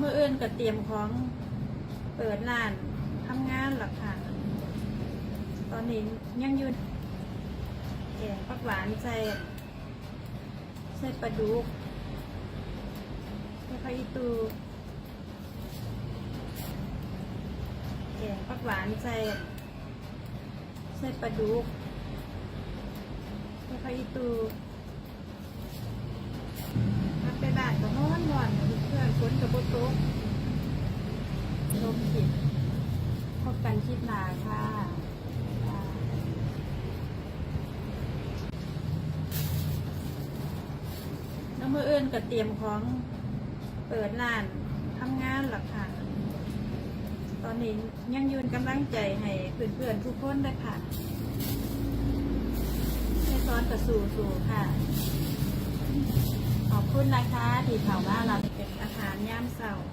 มื่อเอื่นก็เตรียมของเปิดร้านทำงานหลักค่ะ ตอนนี้ยังยืนแกงผักหวานใส่ใส่ปลาดุกใส่ผักอีตูแกงผักหวานใส่ใส่ปลาดุกใส่ผักอีตู ไปบ้านก็ร้อนร้อนเพื่อนฝนกับโบตุกลมผิดพบกันคลิปหนาค่ะอ่าแล้วมืออื่นก็เตรียมของเปิดร้านทำงานหลักค่ะ ตอนนี้ยังยืนกำลังใจให้เพื่อนๆทุกคนเลยค่ะให้ซ้อนกระสู่สู่ค่ะ ขอบคุณนะคะที่เขาว่าเราเป็นอาหารย่ามเสาร์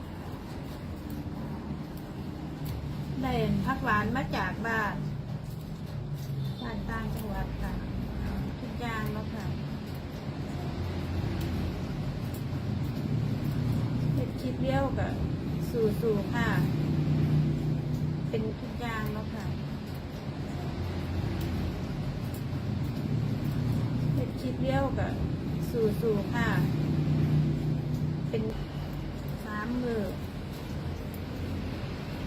ได้พักหวานมาจากบ้านบ้านต่างจังหวัดค่ะทุกอย่างแล้วค่ะเห็ดคิดเลี้ยวกับสู่สู่ค่ะ เป็นทุกอย่างแล้วค่ะเห็ดคิดเลี้ยวกับ สู่สู่ค่ะ เป็นสามมือ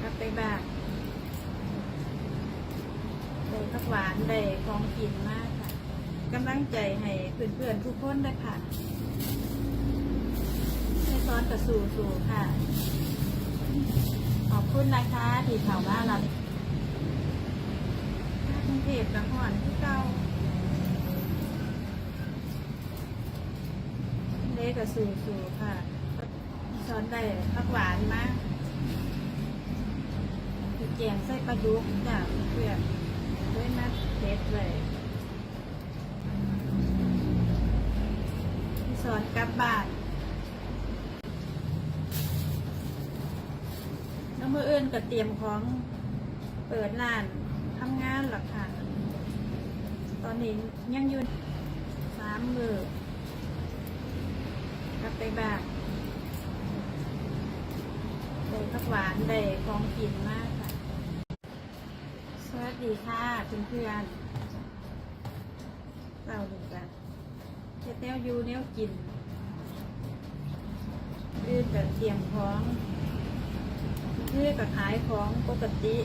กลับไปบ้านได้ผักหวานได้ของกินมากค่ะกำลังใจให้เพื่อนๆทุกคนเลยค่ะให้ซ้อนกระสู่สู่ค่ะ ขอบคุณนะคะที่เขาว่าเราถ้ากรุงเทพนครที่เก้า เล็กกับสู่สู่ค่ะซ้อนได้ผักหวานมากแกงใส่ปลาดุกจ้ะเพื่อนด้วยนัดเด็ดเลยสอนกลับบ้านแล้วมืออื่นก็เตรียมของเปิดร้านทำงานหลักค่ะตอนนี้ยังอยืนสามมือ ไปบ้านได้ผักหวานได้ของกินมากค่ะ สวัสดีค่ะเพื่อนๆเราหนึ่งกันเฮ็ดแนวอยูแนวกินอื่นก็เตรียมของเพื่อกับขายของปกติ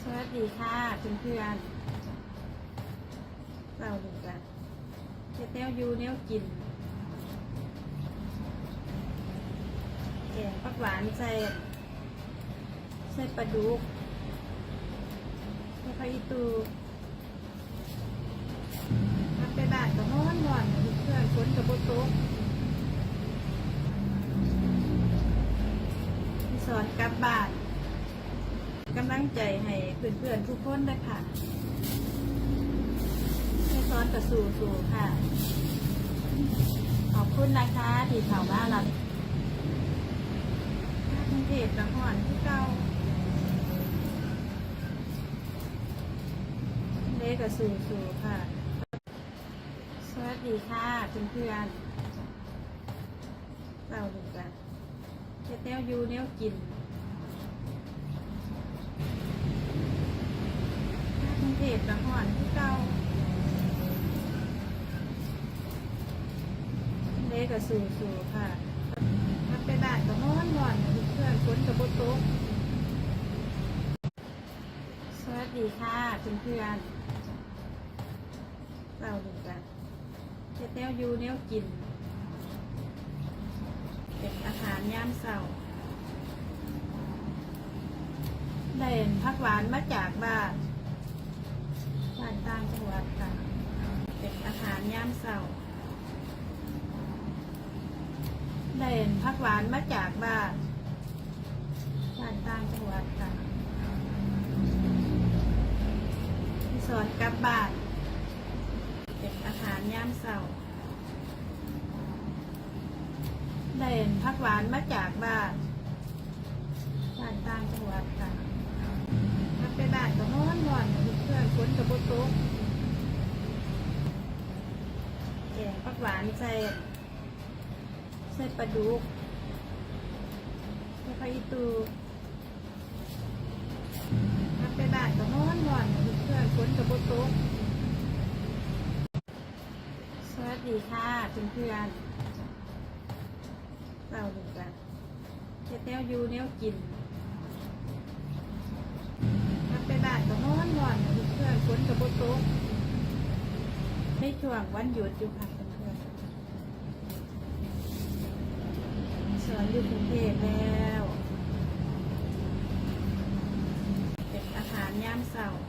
สวัสดีค่ะเพื่อนๆเราหนึ่งกันเฮ็ด แนวอยูแนวกินแกงผักหวานใส่ใส่ปลาดุกใส่ผักอีตูมาไปบ้านก็ร้อนร้อนเพื่อนฝนกับโบตุกที่สอนกลับบ้านกำลังใจให้เพื่อนๆทุกคนเลยค่ะ กระสู่สู่ค่ะ ขอบคุณนะคะที่เขาว่าเรากรุงเทพนครที่เก้าเล็กกับสู่สู่ค่ะ สวัสดีค่ะเพื่อนๆเราหนึ่งกันเฮ็ดแนวอยูแนวกินกรุงเทพนครที่เก้า เล็กกับสู่สู่ค่ะมาไปบ้านก็ร้อนร้อนเพื่อนฝนกับโบตุกสวัสดีค่ะเพื่อนๆเราหนึ่งกันเฮ็ดแนวยูแนวกิน เป็นอาหารย่ามเสาร์ได้พักหวานมาจากบ้านบ้านต่างจังหวัดค่ะ เป็นอาหารย่ามเสาร์ ได้พักหวานมาจากบ้านบ้านต่างจังหวัดค่ะสอนกลับบ้านเป็นอาหารย่ามเสาได้พักหวานมาจากบ้านบ้านต่างจังหวัดค่ะมาไปบ้านก็ร้อนร้อนเพื่อนฝนกับโบตุกงผักหวานใส่ ใส่ปลาดุกใส่ผักอีตูถ้าไปบ้านก็ร้อนร้อนเพื่อนๆฝนกับโบตกสวัสดีค่ะเพื่อนๆเราดูกันเจ๊แต้วยูแนวกินถ้าไปบ้านก็ร้อนร้อนเพื่อนๆฝนกับโบตกในช่วงวันหยุดอยู่ค่ะเพื่อนๆ สอนอยู่กรุงเทพแล้วเป็นอาหารย่ามเสาร์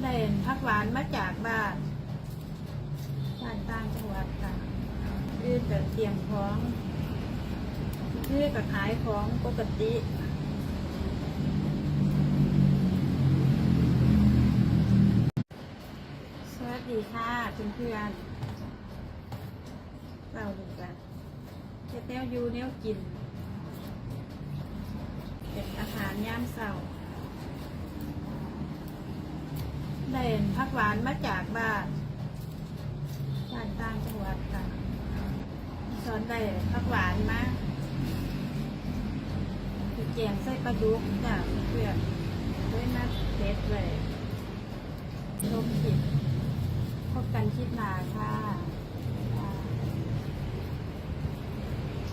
ได้เห็นผักหวานมาจากบ้านบ้านต่างจังหวัดค่ะยื่นแต่เตรียมของคือกับขายของปกติสวัสดีค่ะเพื่อนๆเราดูกันเจ๊แต้ วอยูแนวกิน เป็นอาหารย่ามเสาร์ได้เห็นผักหวานมาจากบ้านบ้านต่างจังหวัดค่ะสอนได้ผักหวานมาคือแกงใส่ปลาดุกจ้ะเพื่อนด้วยนัดเด็ดเลยลมผิดพบกันคิดหนาค่ะ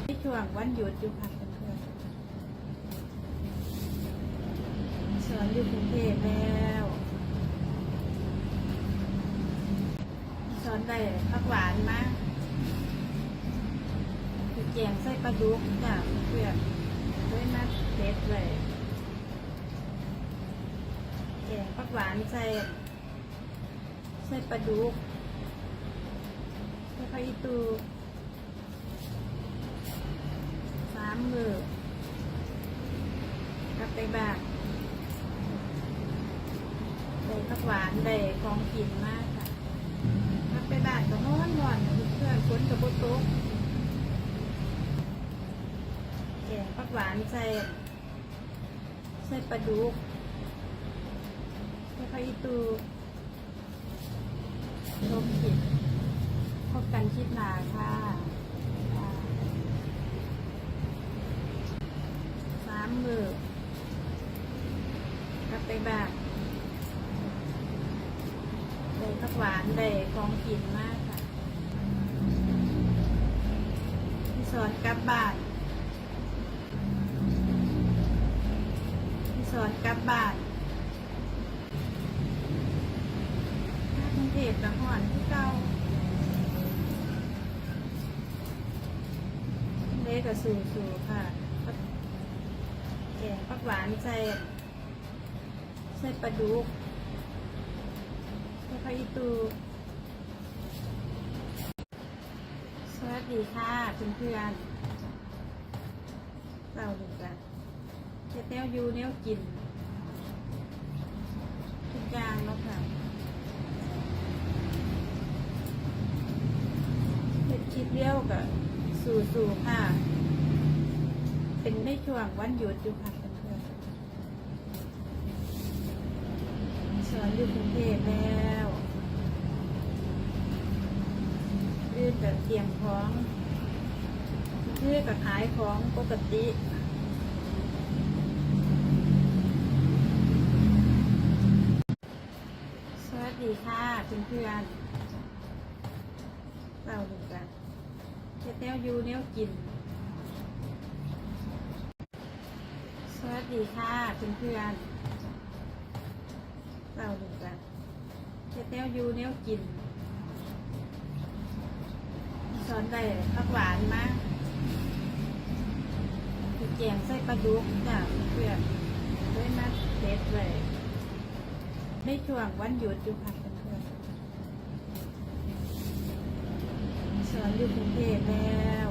ใน ช่วงวันหยุดอยู่ค่ะเพื่อนๆสอนอยู่กรุงเทพแล้วสอนได้ผักหวานมากคือแกงใส่ปลาดุกจ้ะเพื่อนด้วยนัดเด็ดเลยแกงผักหวานใส่ใส่ปลาดุกใส่ผักอีตูสามมื อกลับไปบ้านได้ผักหวานได้ของกินมากค่ะถ้าไปบ้านก็ร้อนร้อนเพื่อนฝนกับโบตกแกงผักหวานใส่ใส่ปลาดุกใส่ผักอีตูลมผิดพบกันคลิปหนาค่ะสามมือ ไปบ้านได้ผักหวานได้ของกินมากค่ะที่สอนกลับบ้านที่สอนกลับบ้านถ้ากรุงเทพกับหอนที่เก่าเล็กกับสูสูค่ะแกงผักหวานใส่ ใส่ปลาดุกใช่พระอีตู สวัสดีค่ะเพื่อนๆเราดูกันเจ๊แต้วยูแนวกิน ทุกอย่างแล้วค่ะเป็นคลิปเลี้ยวกับสู่สู่ๆค่ะ เป็นในช่วงวันหยุดอยู่ค่ะ สอนอยู่กรุงเทพแล้วยืดแบบเตรียมของยืดกับขายของปกติสวัสดีค่ะเพื่อนเราดูกันเจ๊แต้วยูแนวกิน สวัสดีค่ะเพื่อน ราดูกันเจ๊แต้วอยูแนวกิน สอนได้ผักหวานมาคือแกงใส่ปลาดุกจ้ะเพื่อนด้วยนัดเด็ดเลยในช่วงวันหยุดอยู่ค่ะเพื่อนสอนอยู่กรุงเทพแล้ว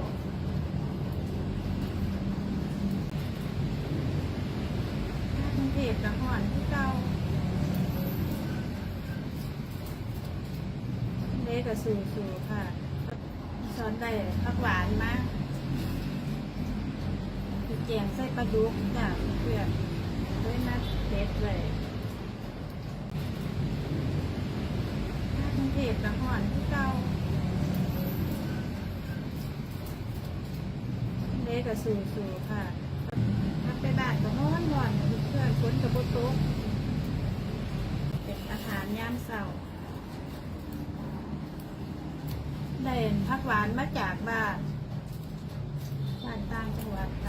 กรุงเทพกับหอนที่เก่า ก็สู่สู่ค่ะสอนได้ผักหวานมากแกงไส้ปลาดุกจ้ะเพื่อนด้วยนัดเด็ดเลยกรุงเทพนอนที่เก่าเล็กกับสู่สู่ค่ะถ้ไปบ้านก็ห้อนหอนเพื่อนฝนกับโบโต๊ะเป็นอาหารยามเสาร์ เดนพักหวานมาจากบ้านบ้านต่างจังหวัด